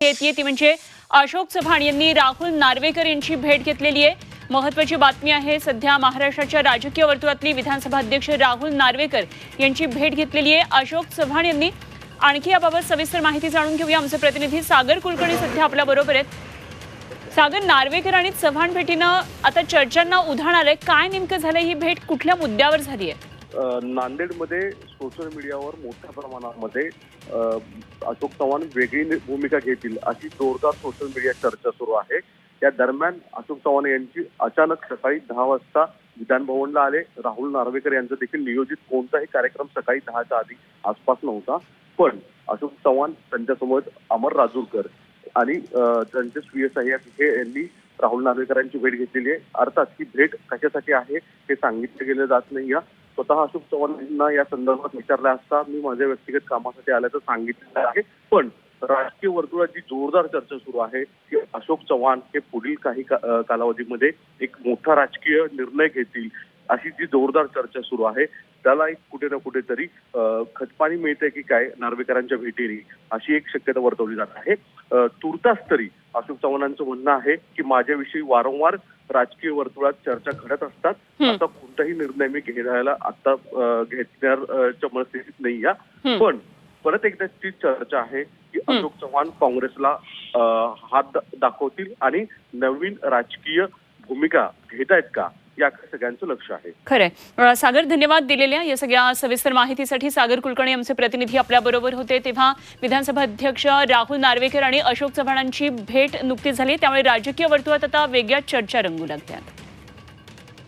येते. ती म्हणजे अशोक चव्हाण यांनी राहुल नार्वेकर यांची भेट घेतलेली आहे. महत्वाची बातमी आहे सध्या महाराष्ट्राच्या राजकीय वर्तुळातली विधानसभा अध्यक्ष राहुल नार्वेकर यांची भेट घेतलेली आहे. अशोक चव्हाण यांनी आणखी याबाबत सविस्तर माहिती जाणून घेऊया. आमचे प्रतिनिधी सागर कुलकर्णी सध्या आपल्या बरोबर आहेत. सागर नार्वेकर आणि चव्हाण भेटीनं आता चर्चांना उधाण आलंय. काय नेमकं झालंय? ही भेट कुठल्या मुद्द्यावर झाली आहे नांदेडमध्ये सोशल मीडियावर मोठ्या प्रमाणामध्ये अशोक चव्हाण वेगळी भूमिका घेतील अशी जोरदार सोशल मीडिया चर्चा सुरू आहे. त्या दरम्यान अशोक चव्हाण यांची अचानक सकाळी दहा वाजता विधानभवनला आले. राहुल नार्वेकर यांचं देखील नियोजित कोणताही कार्यक्रम सकाळी दहाच्या आधी आसपास नव्हता. पण अशोक चव्हाण त्यांच्यासोबत अमर राजूरकर आणि त्यांचे स्वीय सहाय्यक हे यांनी राहुल नार्वेकरांची भेट घेतलेली आहे. अर्थात ही भेट कशासाठी आहे हे सांगितलं गेलं जात नाही या स्वतः अशोक चव्हाण यांना या संदर्भात विचारलं असता मी माझ्या व्यक्तिगत कामासाठी आल्याचं सांगितलेलं आहे. पण राजकीय वर्तुळात जी जोरदार चर्चा सुरू आहे की अशोक चव्हाण हे पुढील काही कालावधीमध्ये एक मोठा राजकीय निर्णय घेतील अशी जी जोरदार चर्चा सुरू आहे त्याला एक कुठे ना कुठेतरी खतपाणी मिळते की काय नार्वेकरांच्या भेटीने अशी एक शक्यता वर्तवली जात आहे तुर्तास तरी अशोक चव्हाणांचं म्हणणं आहे की माझ्याविषयी वारंवार राजकीय वर्तुळात चर्चा घडत असतात. असा कोणताही निर्णय मी घ्यायला आता घेण्याच्या मनस्थितीत नाही या. पण परत एकदा ती चर्चा आहे की. अशोक चव्हाण काँग्रेसला हात दाखवतील आणि नवीन राजकीय भूमिका घेत आहेत का? या सगळ्यांचं लक्ष आहे. खरंय. सागर धन्यवाद दिलेल्या या सगळ्या सविस्तर माहितीसाठी. सागर कुलकर्णी आमचे प्रतिनिधी आपल्या बरोबर होते. तेव्हा विधानसभा अध्यक्ष राहुल नार्वेकर आणि अशोक चव्हाणांची भेट नुकतीच झाली. त्यामुळे राजकीय वर्तुळात आता वेगळ्या चर्चा रंगू लागल्या